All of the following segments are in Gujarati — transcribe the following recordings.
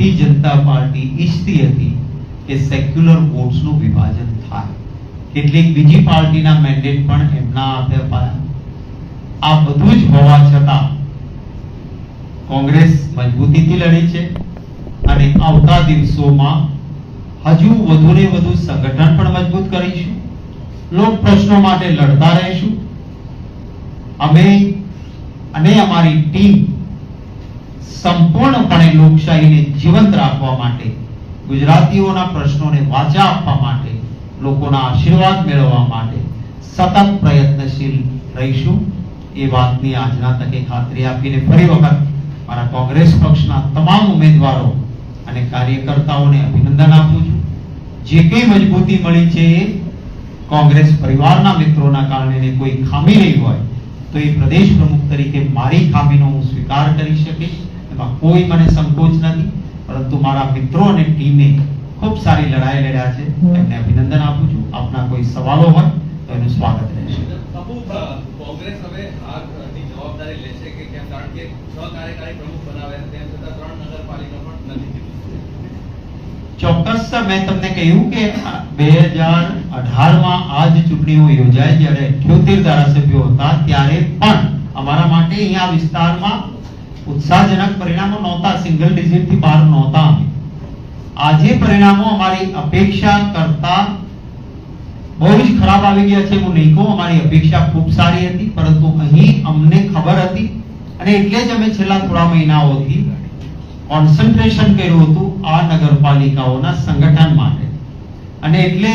ભારતીય જનતા પાર્ટી ઈચ્છતી હતી કે સેક્યુલર વોટ્સનું વિભાજન થાય. કેટલીક બીજી પાર્ટીના મેન્ડેટ પણ એમના હાથે અપાયા. આ બધું જ હોવા છતાં કોંગ્રેસ મજબૂતીથી લડી છે અને આવતા દિવસોમાં હજુ વધુ ને વધુ સંગઠન પણ મજબૂત કરીશું. લોક પ્રશ્નો માટે લડતા રહીશું. અમે અને અમારી ટીમ સંપૂર્ણપણે લોકશાહીને જીવંત રાખવા માટે, ગુજરાતીઓના પ્રશ્નોને વાચા આપવા માટે, લોકોના આશીર્વાદ મેળવવા માટે સતત પ્રયત્નશીલ રહીશું. એ વાતની આજના તકે ખાતરી આપીને ફરી વખત મારા કોંગ્રેસ પક્ષના તમામ ઉમેદવારો અને કાર્યકર્તાઓને અભિનંદન આપું છું. જે કંઈ મજબૂતી મળી છે એ કોંગ્રેસ પરિવારના મિત્રોના કારણે કોઈ ખામી રહી હોય, તો એ પ્રદેશ પ્રમુખ તરીકે મારી ખામીનો હું સ્વીકાર કરી શકીશ. એમાં કોઈ મને સંકોચ નથી પરંતુ મારા મિત્રો અને ટીમે ખૂબ સારી લડાઈ લડ્યા છે. એમને અભિનંદન આપું છું. આપના કોઈ સવાલો હોય તો એનું સ્વાગત રહેશે. કોંગ્રેસ હવે આની જવાબદારી લેશે કે કેમ? કારણ કે છ કાર્યકારી પ્રમુખ બનાવ્યા તેમ છતાં ત્રણ નગરપાલિકા પણ નથી ચોક્કસ મેં તમને કહ્યું કે બે હજાર અઢારમાં આ જ ચૂંટણીઓ યોજાય જ્યારે અઠ્યોતેર ધારાસભ્યો હતા ત્યારે પણ અમારા માટે અહીંયા વિસ્તારમાં ઉત્સાહજનક પરિણામો નહોતા સિંગલ ડિજિટથી બહાર નહોતા અમે. આજે પરિણામો અમારી અપેક્ષા કરતા બહુ જ ખરાબ આવી ગયા છે હું નહીં કહું, અમારી અપેક્ષા ખૂબ સારી હતી, પરંતુ અહીં અમને ખબર હતી, અને એટલે જ અમે છેલ્લા થોડા મહિનાઓથી કોન્સન્ટ્રેશન કર્યું હતું આ નગરપાલિકાઓના સંગઠન માટે. અને એટલે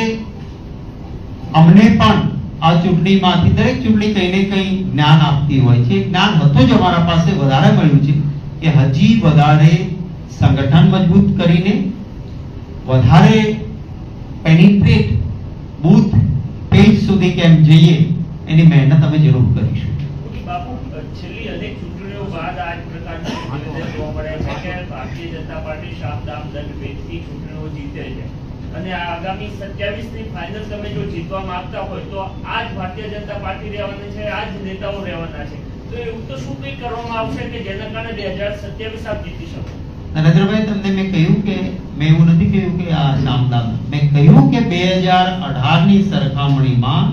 અમને પણ આ ચૂંટણીમાંથી દરેક ચૂંટણી કંઈ ને કંઈ જ્ઞાન આપતી હોય છે. જ્ઞાન હતું જ અમારા પાસે, વધારે મળ્યું છે કે હજી વધારે સંગઠન મજબૂત કરીને, વધારે પેનિટ્રેટ બૂથ પેજ સુધી કેમ જઈએ, એની મહેનત અમે જરૂર કરીશું. બાપુ, છેલ્લી અનેક ચૂંટણીઓ બાદ આ પ્રકારની ભારતીય જનતા પાર્ટી શામદામ દંડ ભેદથી ચૂંટણીઓ જીતે છે. અને આગામી 27 ની ફાઇનલ તમે જો જીતવા માંગતા હોય તો આ ભારતીય જનતા પાર્ટી રહેવાની છે આ નેતાઓ રહેવાના છે. તો એવું તો શું કંઈ કરવામાં આવશે કે જેના કારણે 2027 આપ જીતી શકો? નરેન્દ્રભાઈ તમને મેં કહ્યું કે, મેં એવું નથી કહ્યું કે આ શામદામ મેં કહ્યું કે બે હજાર અઢારની સરખામણીમાં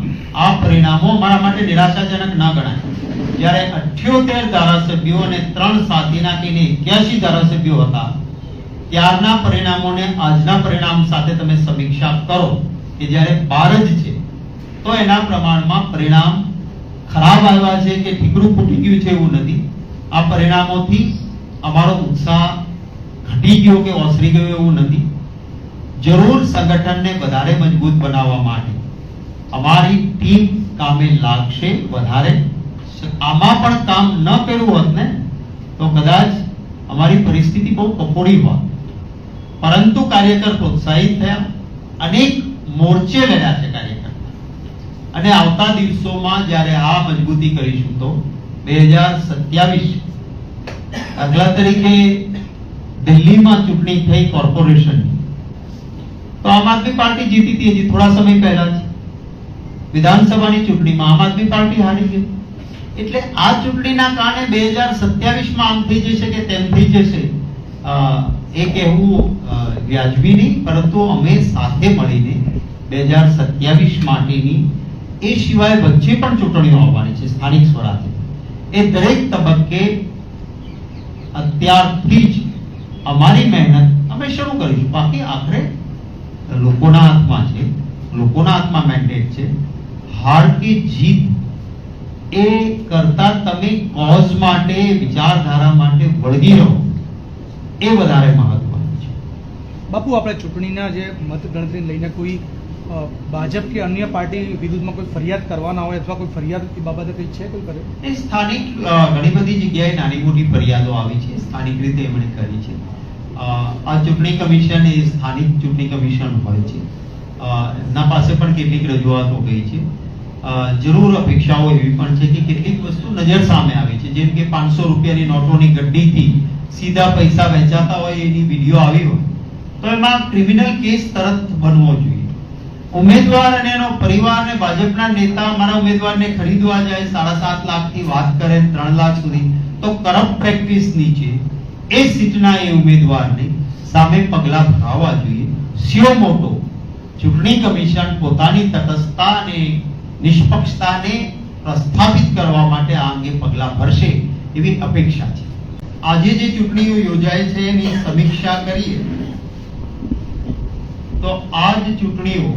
આ પરિણામો મારા માટે નિરાશાજનક ના ગણાય. જ્યારે અઠ્યોતેર ધારાસભ્યો અને ત્રણ સાથી નાખીને એક્યાસી ધારાસભ્યો હતા ત્યારના પરિણામોને આજના પરિણામ સાથે તમે સમીક્ષા કરો કે જ્યારે બાર જ છે, તો એના પ્રમાણમાં પરિણામ ખરાબ આવ્યા છે કે ઠીકરું ફૂટી ગયું છે એવું નથી. આ પરિણામોથી અમારો ઉત્સાહ ઘટી ગયો કે ઓસરી ગયો એવું નથી. જરૂર સંગઠનને વધારે મજબૂત બનાવવા માટે અમારી ટીમ કામે લાગશે વધારે. આમાં પણ કામ ન કર્યું હોત ને, તો કદાચ અમારી પરિસ્થિતિ બહુ કફોડી હોત. પરંતુ કાર્યકર પ્રોત્સાહિત થયા. અનેક મોરચે લડ્યા છે કાર્યકર. અને આવતા દિવસોમાં જ્યારે આ મજબૂતી કરીશું તો બે હજાર સત્યાવીસ દાખલા તરીકે દિલ્હીમાં ચૂંટણી થઈ કોર્પોરેશન. તો આમ આદમી પાર્ટી જીતી હતી હજી થોડા સમય પહેલા જ. વિધાનસભાની ચૂંટણીમાં આમ આદમી પાર્ટી હારી ગઈ. એટલે આ ચૂંટણીના કારણે બે હજાર સત્યાવીસમાં આમ થઈ જશે કે તેમ થઈ જશે એ કહેવું વ્યાજબી નહીં, પરંતુ અમે સાથે મળીને બે હજાર સત્યાવીસ માટેની એ સિવાય વચ્ચે પણ ચૂંટણીઓ આવવાની છે, સ્થાનિક સ્વરાજ્ય. એ દરેક તબક્કે અત્યારથી જ અમારી મહેનત અમે શરૂ કરીશું. બાકી આખરે લોકોના હાથમાં છે, લોકોના હાથમાં મેન્ડેટ છે. હાર કે જીત એ કરતા તમે કોઝ માટે, વિચારધારા માટે વળગી રહો. એ વધારે મહત્વનું છે. બાપુ આપણે ચૂંટણીના જે મતગણતરી લઈને કોઈ ભાજપ કે અન્ય પાર્ટી વિરુદ્ધમાં કોઈ ફરિયાદ કરવાના હોય અથવા કોઈ ફરિયાદ બાબતે કંઈ છે કોઈ કરે એ સ્થાનિક ઘણી બધી જગ્યાએ નાની મોટી ફરિયાદો આવી છે સ્થાનિક રીતે એમણે કરી છે. આ ચૂંટણી કમિશન એ સ્થાનિક ચૂંટણી કમિશન હોય છે. એમના પાસે પણ કેટલીક રજૂઆતો ગઈ છે. જરૂર અપેક્ષાઓ એવી પણ છે કે કેટલીક વસ્તુ નજર સામે આવી છે જેમ કે પાંચસો રૂપિયાની નોટોની ગड्डीથી સીધા પૈસા વહેંચાતા હોય એની વીડિયો આવી હોય, તો એમાં ક્રિમિનલ કેસ તરત બનવો જોઈએ. ઉમેદવાર અને એનો પરિવાર અને ભાજપના નેતા અમારા ઉમેદવારને ખરીદવા જાય, સાડા સાત લાખથી વાત કરે ત્રણ લાખ સુધી, તો કરપ્ટ પ્રેક્ટિસ નીચે. એ સીટના એ ઉમેદવારને સામે પગલાં ભરાવવા જોઈએ. સ્યો મોટો. ચૂંટણી કમિશન પોતાની તટસ્થતા અને નિષ્પક્ષતાને પ્રસ્થાપિત કરવા માટે આ અંગે પગલાં ભરશે એવી અપેક્ષા છે. આજે જે ચૂંટણીઓ યોજાય છે એની સમીક્ષા કરીએ, તો આ જ ચૂંટણીઓ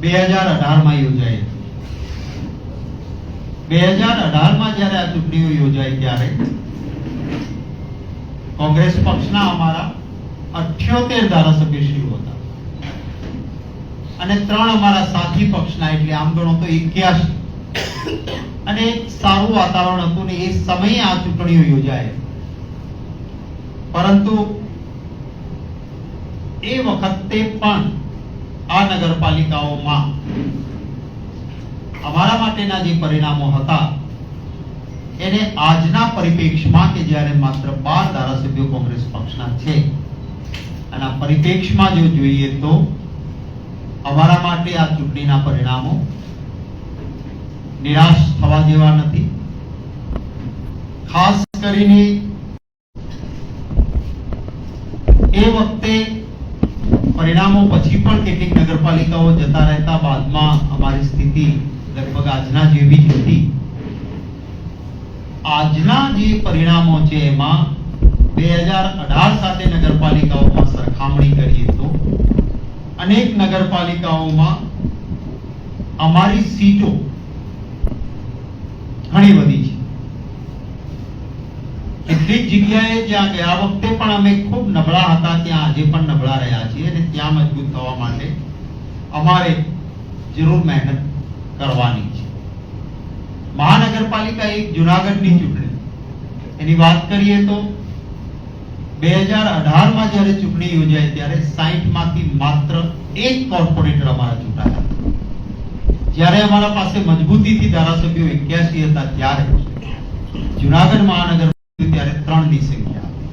બે હજાર અઢારમાં યોજાઈ બે હજાર અઢારમાં જ્યારે આ ચૂંટણીઓ યોજાઈ ત્યારે કોંગ્રેસ પક્ષના અમારા અઠ્યોતેર ધારાસભ્યશ્રીઓ હતા. અને ત્રણ અમારા સાથી પક્ષના, એટલે આમ ગણો તો એક્યાસી અને સારું વાતાવરણ હતું ને એ સમયે આ ચૂંટણીઓ યોજાય. પરંતુ એ વખતે પણ આ નગરપાલિકાઓમાં અમારા માટેના જે પરિણામો હતા, એને આજના પરિપ્રેક્ષમાં કે જ્યારે માત્ર બાર ધારાસભ્યો કોંગ્રેસ પક્ષના છે, અને આ પરિપ્રેક્ષમાં જો જોઈએ તો અમારા માટે આ ચૂંટણીના પરિણામો નિરાશ થવા જેવા નથી. ખાસ કરીને એ વખતે પરિણામો પછી પણ કેટલીક નગરપાલિકાઓ જતા રહેતા બાદમાં અમારી સ્થિતિ લગભગ આજના જેવી જ હતી. આજના જે પરિણામો છે એમાં બે હજાર અઢાર સાથે નગરપાલિકાઓમાં સરખામણી કરીએ તો અનેક નગરપાલિકાઓમાં અમારી સીટો ઘણી બધી છે. કેટલીક જગ્યાએ જ્યાં ગયા વખતે પણ અમે ખૂબ નબળા હતા, ત્યાં આજે પણ નબળા રહ્યા છીએ અને ત્યાં મજબૂત થવા માટે અમારે જરૂર મહેનત કરવાની છે. મહાનગરપાલિકા એક જુનાગઢની ચૂંટણી. એની વાત કરીએ તો બે હજાર અઢારમાં જ્યારે ચૂંટણી યોજાઈ ત્યારે સાહીઠમાંથી માત્ર એક કોર્પોરેટર અમારા ચૂંટાયા હતા. જ્યારે અમારા પાસે મજબૂતીથી ધારાસભ્યો એક્યાસી હતા ત્યારે જુનાગઢ મહાનગર ત્યારે ત્રણની સંખ્યા હતી.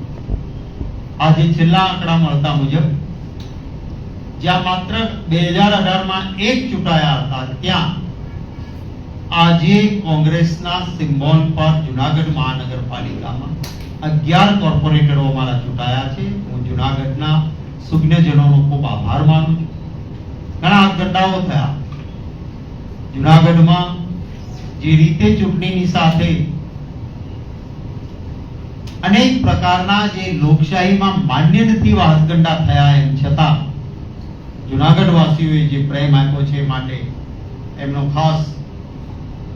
આજે છેલ્લા આંકડા મળતા મુજબ જ્યાં માત્ર બે હજાર અઢારમાં એક ચૂંટાયા હતા, ત્યાં આજે કોંગ્રેસના સિમ્બોલ પર જુનાગઢ મહાનગરપાલિકામાં અગિયાર કોર્પોરેટરો અમારા ચૂંટાયા છે. હું જુનાગઢના સુજ્ઞજનોનો ખૂબ આભાર માનું છું. ઘણા ગંડાઓ થયા. જુનાગઢમાં જે રીતે ચૂંટણીની સાથે અનેક પ્રકારના જે લોકશાહીમાં માન્ય નથી વાસગંડા થયા એમ છતાં જુનાગઢ વાસીઓએ જે પ્રેમ આપ્યો છે માટે એમનો ખાસ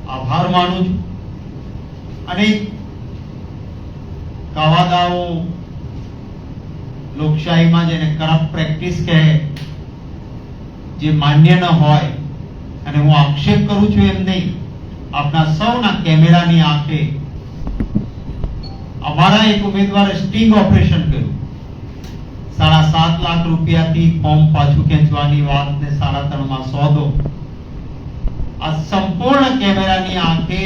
આભાર માનું છું. અનેક કાવાદાઓ લોકશાહીમાં જેને કરપ્ટ પ્રેક્ટિસ કહે, જે માન્ય ન હોય અને હું આક્ષેપ કરું છું એમ નહીં. આપના સૌના કેમેરાની આંખે અમારા એક ઉમેદવારે સ્ટિંગ ઓપરેશન કર્યું. સાડા સાત લાખ રૂપિયાથી ફોર્મ પાછું ખેંચવાની વાત ને સાડા ત્રણમાં સોદો. આ સંપૂર્ણ કેમેરાની આંખે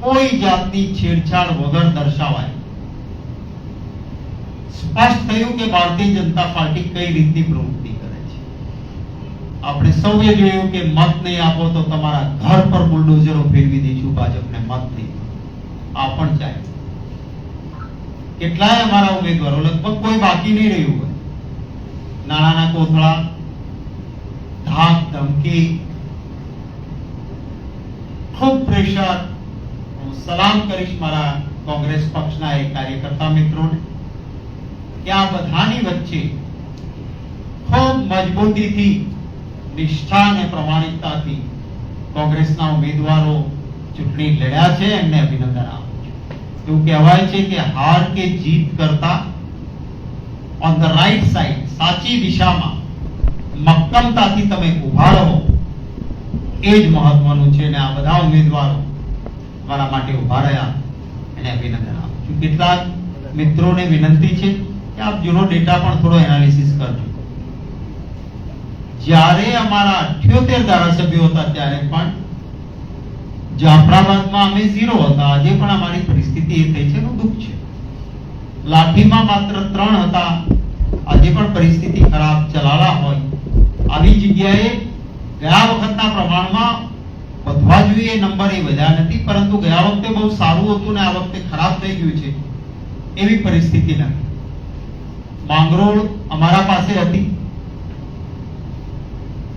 કોઈ જાતની છેડછાડ વગર દર્શાવાય. સ્પષ્ટ થયું કે ભારતીય જનતા પાર્ટી કઈ રીતની પ્રવૃત્તિ કરે છે આપણે સૌએ જોયું કે મત નહીં આપો તો તમારા ઘર પર બુલડોઝરો ફેરવી દઈશું ભાજપને મત નહીં આ પણ ચાલે. કેટલાય અમારા ઉમેદવારો, લગભગ કોઈ બાકી નહીં રહ્યું હોય. નાણાના કોથળા, ધાક, ધમકી, ખૂબ પ્રેશર હું સલામ કરીશ મારા કોંગ્રેસ પક્ષના એક કાર્યકર્તા મિત્રોને કે આ બધાની વચ્ચે ખૂબ મજબૂતીથી નિષ્ઠા અને પ્રમાણિકતાથી કોંગ્રેસના ઉમેદવારો ચૂંટણી લડ્યા છે, એમને અભિનંદન આપું છું. એવું કહેવાય છે કે હાર કે જીત કરતા ઓન ધ રાઈટ સાઈડ સાચી દિશામાં, મક્કમતાથી તમે ઊભા રહો, એ જ મહત્વનું છે અને આ બધા ઉમેદવારો મારા માટે ઊભા રહ્યા, એને અભિનંદન આપું છું. કેટલાક મિત્રોને વિનંતી છે કે આપ જૂનો ડેટા પણ થોડો એનાલિસિસ કરજો. જ્યારે અમારા અઠ્યોતેર ધારાસભ્યો હતા ત્યારે પણ જાફરાબાદમાં અમે ઝીરો હતા. આજે પણ અમારી પરિસ્થિતિ એ થઈ છે દુઃખ છે. લાઠીમાં માત્ર ત્રણ હતા. આજે પણ પરિસ્થિતિ ખરાબ ચલાલા હોય. આવી જગ્યાએ ગયા વખતના પ્રમાણમાં વધવા જોઈએ નંબર એ વધ્યા નથી, પરંતુ ગયા વખતે બહુ સારું હતું ને આ વખતે ખરાબ થઈ ગયું છે. એવી પરિસ્થિતિ નથી. માંગરોળ અમારા પાસે હતી.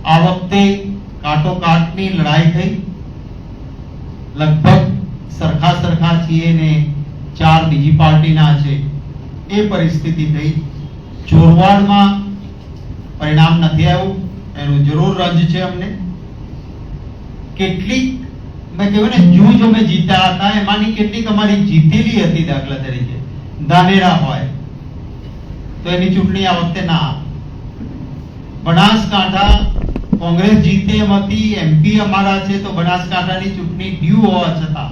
આ વખતે કાટોકાટની લડાઈ થઈ. લગભગ સરખા સરખા છીએ ને ચાર બીજી પાર્ટીના છે. એ પરિસ્થિતિ થઈ. જોરવાડમાં પરિણામ નથી આવ્યું. એનું જરૂર રજ છે અમને. કેટલીક, મેં કહ્યું ને, જૂજ અમે જીત્યા હતા. એમાંની કેટલીક અમારી જીતેલી હતી દાખલા તરીકે. ધાનેરા હોય. તો એની ચૂંટણી આ વખતે ના. બનાસકાંઠા કોંગ્રેસ જીતે એમાંથી એમપી અમારા છે તો બનાસકાંઠાની ચૂંટણી ડ્યુ હોવા છતાં.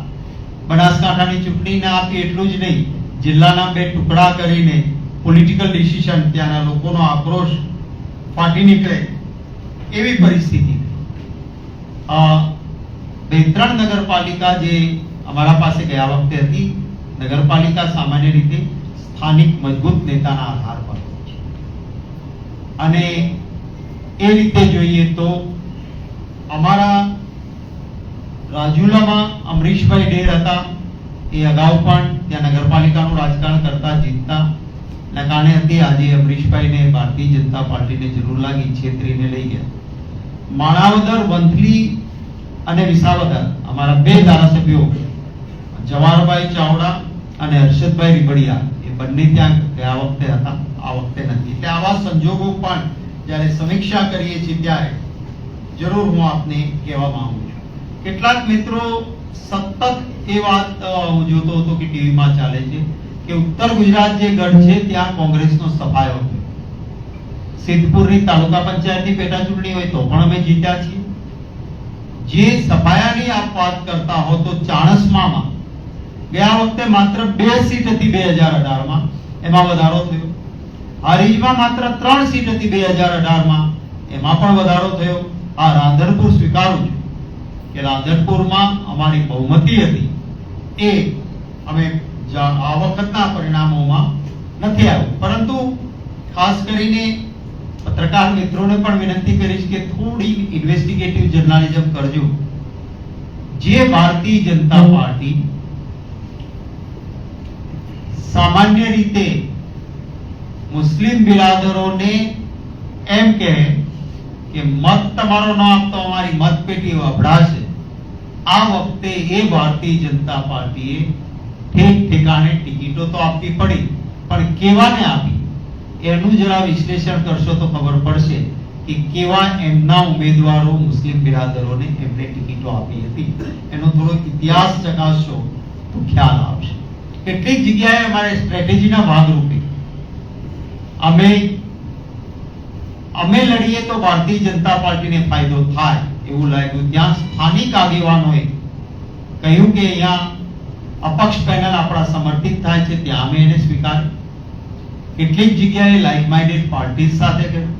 બનાસકાંઠાની ચૂંટણી ના આપી એટલું જ નહીં, જિલ્લાના બે ટુકડા કરીને પોલિટિકલ ડિસિઝન ત્યાંના લોકોનો આક્રોશ ફાટી નીકળે એવી પરિસ્થિતિ. બે ત્રણ નગરપાલિકા જે અમારા પાસે ગયા વખતે હતી, નગરપાલિકા સામાન્ય રીતે સ્થાનિક મજબૂત નેતાના આધાર પર અને એ રીતે જોઈએ તો અમારા રાજુલામાં અમરીશભાઈ ડેર હતા. એ અગાઉ પણ ત્યાં નગરપાલિકાનું રાજકારણ કરતા જીતતા. ના કારણે હતી આજે અમરીશભાઈને ભારતીય જનતા પાર્ટીને જરૂર લાગી, છેતરીને લઈ ગયા. માણાવદર, વંથલી અને વિસાવદર અમારા બે ધારાસભ્યો, જવાહરભાઈ ચાવડા અને હર્ષદભાઈ રીબડિયા, એ બંને ત્યાં ગયા વખતે હતા, આ વખતે નથી. એટલે આવા સંજોગો પણ જ્યારે સમીક્ષા કરીએ છીએ ત્યારે જરૂર હું આપને કહેવા માંગુ છું. કેટલાક મિત્રો સતત એ વાત હું જોતો હતો કે ટીવીમાં ચાલે છે કે ઉત્તર ગુજરાત જે ગઢ છે, ત્યાં કોંગ્રેસનો સફાયો હતો. સિદ્ધપુરની તાલુકા પંચાયતની પેટા ચૂંટણી હોય તો પણ અમે જીત્યા છીએ. જે સફાયાની આપ વાત કરતા હો તો ચાણસમામાં ગયા વખતે માત્ર બે સીટ હતી બે હજાર અઢારમાં. એમાં વધારો થયો. હારીજમાં માત્ર ત્રણ સીટ હતી બે હજાર અઢારમાં. એમાં પણ વધારો થયો. આ રાધનપુર સ્વીકારું છું કે રાધનપુરમાં અમારી બહુમતી હતી. એ અમે આ વખતના પરિણામોમાં નથી આવ્યું. પરંતુ ખાસ કરીને પત્રકાર મિત્રોને પણ વિનંતી કરીશ કે થોડી ઇન્વેસ્ટિગેટિવ જર્નાલિઝમ કરજો. જે ભારતીય જનતા પાર્ટી સામાન્ય રીતે મુસ્લિમ બિરાદરોને એમ કહે કે મત તમારો ન આપતો, અમારી મતપેટી વપરાશે આ વખતે એ ભારતીય જનતા પાર્ટીએ ઠીક ઠેકાણે ટિકિટો તો આપવી પડી, પણ કેવાને આપી? એનું જરા વિશ્લેષણ કરશો તો ખબર પડશે કે કેવા એમના ઉમેદવારો મુસ્લિમ બિરાદરોને એમને ટિકિટો આપી હતી. એનો થોડો ઇતિહાસ ચકાસશો તો ખ્યાલ આવશે. કેટલીક જગ્યાએ અમારે સ્ટ્રેટેજીના ભાગરૂપે અમે અમે લડીએ તો ભારતીય જનતા પાર્ટીને ફાયદો થાય એવું લાગ્યું. ત્યાં સ્થાનિક આગેવાનોએ કહ્યું કે અહીંયા અપક્ષ પેનલ આપણા સમર્થિત થાય છે, ત્યાં અમે એને સ્વીકાર્યું. કેટલીક જગ્યાએ લાઇક માઇન્ડેડ પાર્ટી સાથે કર્યું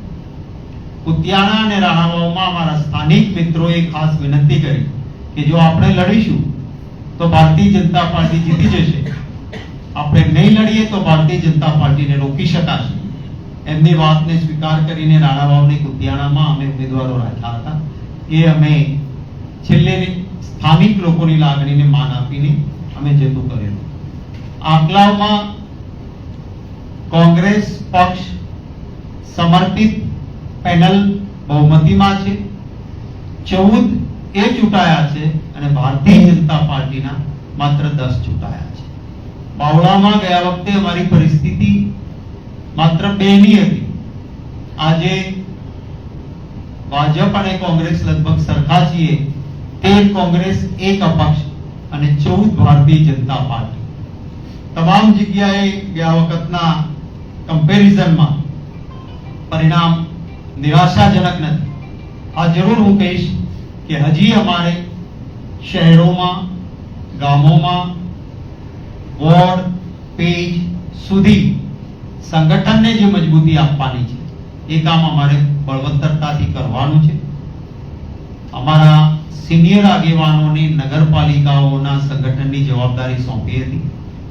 કુતિયાણા અને રાણાવાવમાં અમારા સ્થાનિક મિત્રોએ ખાસ વિનંતી કરી કે જો આપણે લડીશું, તો ભારતીય જનતા પાર્ટી જીતી જશે. આપણે નહીં લડીએ તો ભારતીય જનતા પાર્ટીને રોકી શકાશે. એમની વાતને સ્વીકાર કરીને રાણાવાવની કુતિયાણામાં અમે ઉમેદવારો રાખ્યા હતા. એ અમે છેલ્લે સ્થાનિક લોકોની લાગણીને માન આપીને અમે જતું કરેલું આકલાવમાં કોંગ્રેસ પક્ષ સમર્પિત પેનલ બહુમતીમાં છે. ચૌદ એ ચૂંટાયા છે અને ભારતીય જનતા પાર્ટીના માત્ર દસ ચૂંટાયા છે. બાવળામાં ગયા વખતે અમારી પરિસ્થિતિ માત્ર બેની હતી આજે ભાજપ અને કોંગ્રેસ લગભગ સરખા છીએ તેર કોંગ્રેસ એક અપક્ષ અને ચૌદ ભારતીય જનતા પાર્ટી. તમામ જગ્યાએ ગયા વખતના કમ્પેરિઝનમાં પરિણામ નિરાશાજનક નથી. આ જરૂર હું કહીશ કે હજી અમારે શહેરોમાં, ગામોમાં, વોર્ડ, પેજ સુધી સંગઠનને જે મજબૂતી આપવાની છે, એ કામ અમારે બળવત્તરતાથી કરવાનું છે. અમારા સિનિયર આગેવાનોને નગરપાલિકાઓના સંગઠનની જવાબદારી સોંપી હતી.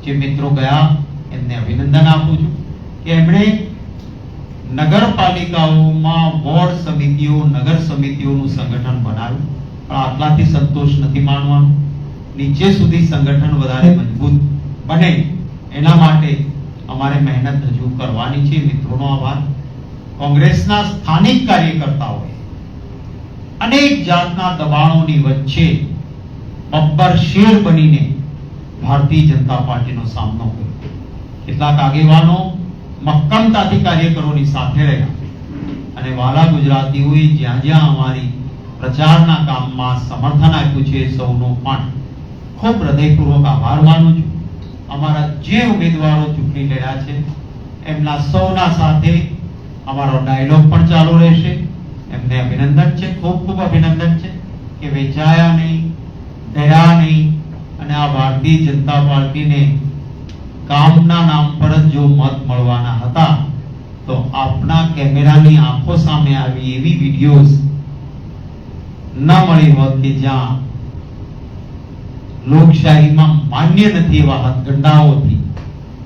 જે મિત્રો ગયા, એમને અભિનંદન આપું છું કે એમણે નગરપાલિકાઓમાં વોર્ડ સમિતિઓ, નગર સમિતિઓનું સંગઠન બનાવ્યું. પણ આટલાથી સંતોષ નથી માનવાનો. નીચે સુધી સંગઠન વધારે મજબૂત બને એના માટે અમારે મહેનત હજુ કરવાની છે, મિત્રોનો આભાર. કોંગ્રેસના સ્થાનિક કાર્યકર્તાઓએ અનેક જાતના દબાણોની વચ્ચે બબ્બર શેર બનીને ભારતીય જનતા પાર્ટીનો સામનો કર્યો. કેટલાક આગેવાનો મક્કમતાથી કાર્યકરોની સાથે રહ્યા અને વાલા ગુજરાતીઓએ જ્યાં જ્યાં અમારી પ્રચારના કામમાં સમર્થન આપ્યું છે, સૌનો પણ ખૂબ હૃદયપૂર્વક આભાર માનું છું. અમારા જે ઉમેદવારો ચૂંટણી લડ્યા છે, એમના સૌના સાથે અમારો ડાયલોગ પણ ચાલુ રહેશે. એમને અભિનંદન છે, ખૂબ ખૂબ અભિનંદન છે કે વેચાયા નહીં ડર્યા નહીં અને આ ભારતીય જનતા પાર્ટીને કામના નામ પર જ જો મત મળવાના હતા, તો આપના કેમેરાની આંખો સામે આવી એવી વિડીયોઝ ન મળી હોત કે જ્યાં લોકશાહીમાં માન્ય નથી એવા હથગંડાઓથી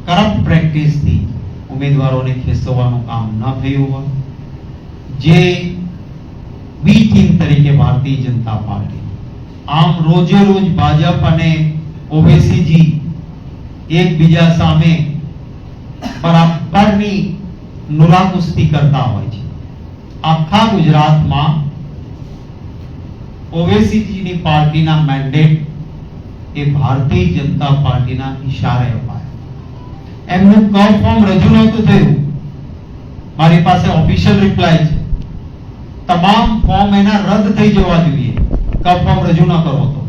કરપ્ટ પ્રેક્ટિસથી ઉમેદવારોને ખેંચવાનું કામ ન થયું હોય જે બી ટીમ તરીકે ભારતીય જનતા પાર્ટી આમ રોજે રોજ ભાજપ અને ઓવેસીજી એકબીજા સામે બરાબરની નુરાકુસ્તી કરતા હોય છે આખા ગુજરાતમાં ઓવેસીજીની પાર્ટીના મેન્ડેટ એ ભારતીય જનતા પાર્ટીના ઈશારે અપાયા. એમનું કવ ફોર્મ રજૂ નહોતું થયું. મારી પાસે ઓફિશિયલ રિપ્લાય છે. તમામ ફોર્મ એના રદ થઈ જવા જોઈએ. કવ ફોર્મ રજૂ ન કરો તો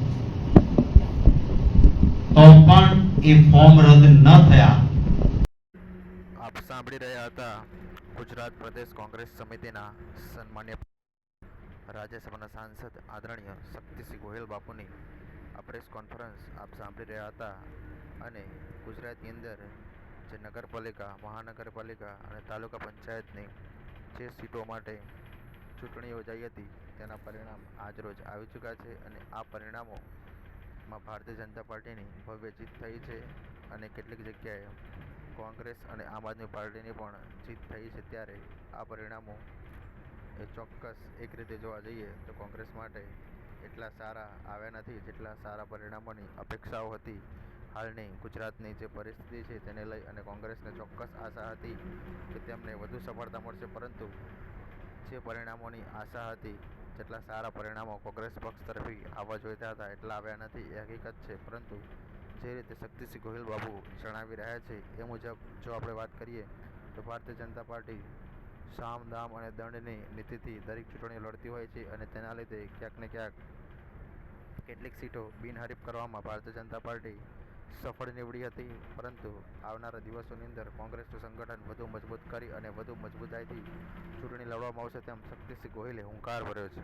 તો પણ એ ફોર્મ રદ ન થયા. આપ સાંભળી રહ્યા હતા ગુજરાત પ્રદેશ કોંગ્રેસ સમિતિના સન્માન્ય રાજ્યસભાના સાંસદ આદરણીય શક્તિસિંહ ગોહિલ બાપુની આ પ્રેસ કોન્ફરન્સ આપ સાંભળી રહ્યા હતા અને ગુજરાતની અંદર જે નગરપાલિકા, મહાનગરપાલિકા અને તાલુકા પંચાયતની જે સીટો માટે ચૂંટણી યોજાઈ હતી, તેના પરિણામ આજરોજ આવી ચૂક્યા છે અને આ પરિણામોમાં ભારતીય જનતા પાર્ટીની ભવ્ય જીત થઈ છે અને કેટલીક જગ્યાએ કોંગ્રેસ અને આમ આદમી પાર્ટીની પણ જીત થઈ છે ત્યારે આ પરિણામો એ ચોક્કસ એક રીતે જોવા જઈએ તો કોંગ્રેસ માટે એટલા સારા આવ્યા નથી, જેટલા સારા પરિણામોની અપેક્ષાઓ હતી હાલની ગુજરાતની જે પરિસ્થિતિ છે તેને લઈ અને કોંગ્રેસને ચોક્કસ આશા હતી કે તેમને વધુ સફળતા મળશે. પરંતુ જે પરિણામોની આશા હતી, જેટલા સારા પરિણામો કોંગ્રેસ પક્ષ તરફી આવવા જોઈતા હતા, એટલા આવ્યા નથી, એ હકીકત છે. પરંતુ જે રીતે શક્તિસિંહ ગોહિલ બાબુ જણાવી રહ્યા છે, એ મુજબ જો આપણે વાત કરીએ તો ભારતીય જનતા પાર્ટી સામ, દામ અને દંડની નીતિથી દરેક ચૂંટણીઓ લડતી હોય છે અને તેના લીધે ક્યાંક ને ક્યાંક કેટલીક સીટો બિનહરીફ કરવામાં ભારતીય જનતા પાર્ટી સફળ નીવડી હતી. પરંતુ આવનારા દિવસોની અંદર કોંગ્રેસનું સંગઠન વધુ મજબૂત કરી અને વધુ મજબૂતાઈથી ચૂંટણી લડવામાં આવશે તેમ શક્તિસિંહ ગોહિલે હુંકાર ભર્યો છે.